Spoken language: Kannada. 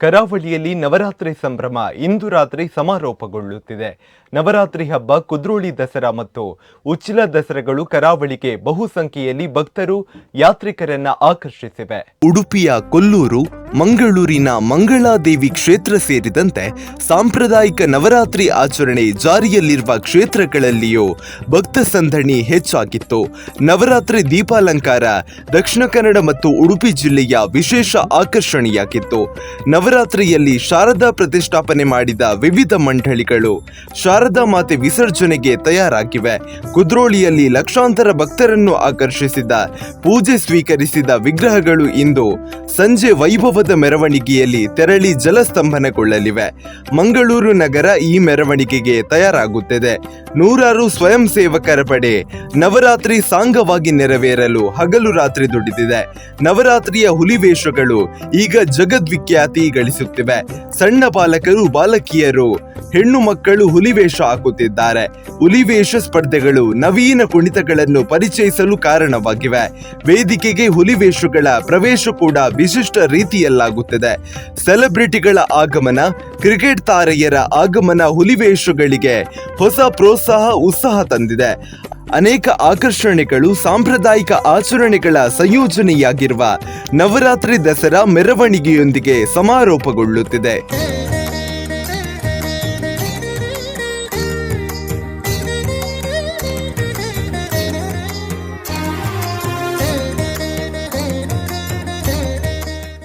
ಕರಾವಳಿಯಲ್ಲಿ ನವರಾತ್ರಿ ಸಂಭ್ರಮ ಇಂದು ರಾತ್ರಿ ಸಮಾರೋಪಗೊಳ್ಳುತ್ತಿದೆ. ನವರಾತ್ರಿ ಹಬ್ಬ ಕುದ್ರೋಳಿ ದಸರಾ ಮತ್ತು ಉಚ್ಚಿಲ ದಸರೆಗಳು ಕರಾವಳಿಗೆ ಬಹುಸಂಖ್ಯೆಯಲ್ಲಿ ಭಕ್ತರು, ಯಾತ್ರಿಕರನ್ನ ಆಕರ್ಷಿಸಿವೆ. ಉಡುಪಿಯ ಕೊಲ್ಲೂರು ಮಂಗಳೂರಿನ ಮಂಗಳಾದೇವಿ ಕ್ಷೇತ್ರ ಸೇರಿದಂತೆ ಸಾಂಪ್ರದಾಯಿಕ ನವರಾತ್ರಿ ಆಚರಣೆ ಜಾರಿಯಲ್ಲಿರುವ ಕ್ಷೇತ್ರಗಳಲ್ಲಿಯೂ ಭಕ್ತ ಸಂದಣಿ ಹೆಚ್ಚಾಗಿತ್ತು. ನವರಾತ್ರಿ ದೀಪಾಲಂಕಾರ ದಕ್ಷಿಣ ಕನ್ನಡ ಮತ್ತು ಉಡುಪಿ ಜಿಲ್ಲೆಯ ವಿಶೇಷ ಆಕರ್ಷಣೆಯಾಗಿತ್ತು. ನವರಾತ್ರಿಯಲ್ಲಿ ಶಾರದಾ ಪ್ರತಿಷ್ಠಾಪನೆ ಮಾಡಿದ ವಿವಿಧ ಮಂಡಳಿಗಳು ಶಾರದಾ ಮಾತೆ ವಿಸರ್ಜನೆಗೆ ತಯಾರಾಗಿವೆ. ಕುದ್ರೋಳಿಯಲ್ಲಿ ಲಕ್ಷಾಂತರ ಭಕ್ತರನ್ನು ಆಕರ್ಷಿಸಿದ, ಪೂಜೆ ಸ್ವೀಕರಿಸಿದ ವಿಗ್ರಹಗಳು ಇಂದು ಸಂಜೆ ವೈಭವದ ಮೆರವಣಿಗೆಯಲ್ಲಿ ತೆರಳಿ ಜಲಸ್ತಂಭನಗೊಳ್ಳಲಿವೆ. ಮಂಗಳೂರು ನಗರ ಈ ಮೆರವಣಿಗೆಗೆ ತಯಾರಾಗುತ್ತಿದೆ. ನೂರಾರು ಸ್ವಯಂ ಸೇವಕರ ಪಡೆ ನವರಾತ್ರಿ ಸಾಂಗವಾಗಿ ನೆರವೇರಲು ಹಗಲು ರಾತ್ರಿ ದುಡಿದಿದೆ. ನವರಾತ್ರಿಯ ಹುಲಿವೇಷಗಳು ಈಗ ಜಗದ್ವಿಖ್ಯಾತಿ ಗಳಿಸುತ್ತಿವೆ. ಸಣ್ಣ ಬಾಲಕರು, ಬಾಲಕಿಯರು, ಹೆಣ್ಣು ಮಕ್ಕಳು ಹುಲಿವೇಷ ಹಾಕುತ್ತಿದ್ದಾರೆ. ಹುಲಿವೇಷ ಸ್ಪರ್ಧೆಗಳು ನವೀನ ಕುಣಿತಗಳನ್ನು ಪರಿಚಯಿಸಲು ಕಾರಣವಾಗಿವೆ. ವೇದಿಕೆಗೆ ಹುಲಿವೇಷಗಳ ಪ್ರವೇಶ ಕೂಡ ವಿಶಿಷ್ಟ ರೀತಿಯಲ್ಲಾಗುತ್ತಿದೆ ಸೆಲೆಬ್ರಿಟಿಗಳ ಆಗಮನ, ಕ್ರಿಕೆಟ್ ತಾರೆಯರ ಆಗಮನ ಹುಲಿವೇಷಗಳಿಗೆ ಹೊಸ ಪ್ರೋತ್ಸಾಹ, ಉತ್ಸಾಹ ತಂದಿದೆ. ಅನೇಕ ಆಕರ್ಷಣೆಗಳು ಸಾಂಪ್ರದಾಯಿಕ ಆಚರಣೆಗಳ ಸಂಯೋಜನೆಯಾಗಿರುವ ನವರಾತ್ರಿ ದಸರಾ ಮೆರವಣಿಗೆಯೊಂದಿಗೆ ಸಮಾರೋಪಗೊಳ್ಳುತ್ತಿದೆ.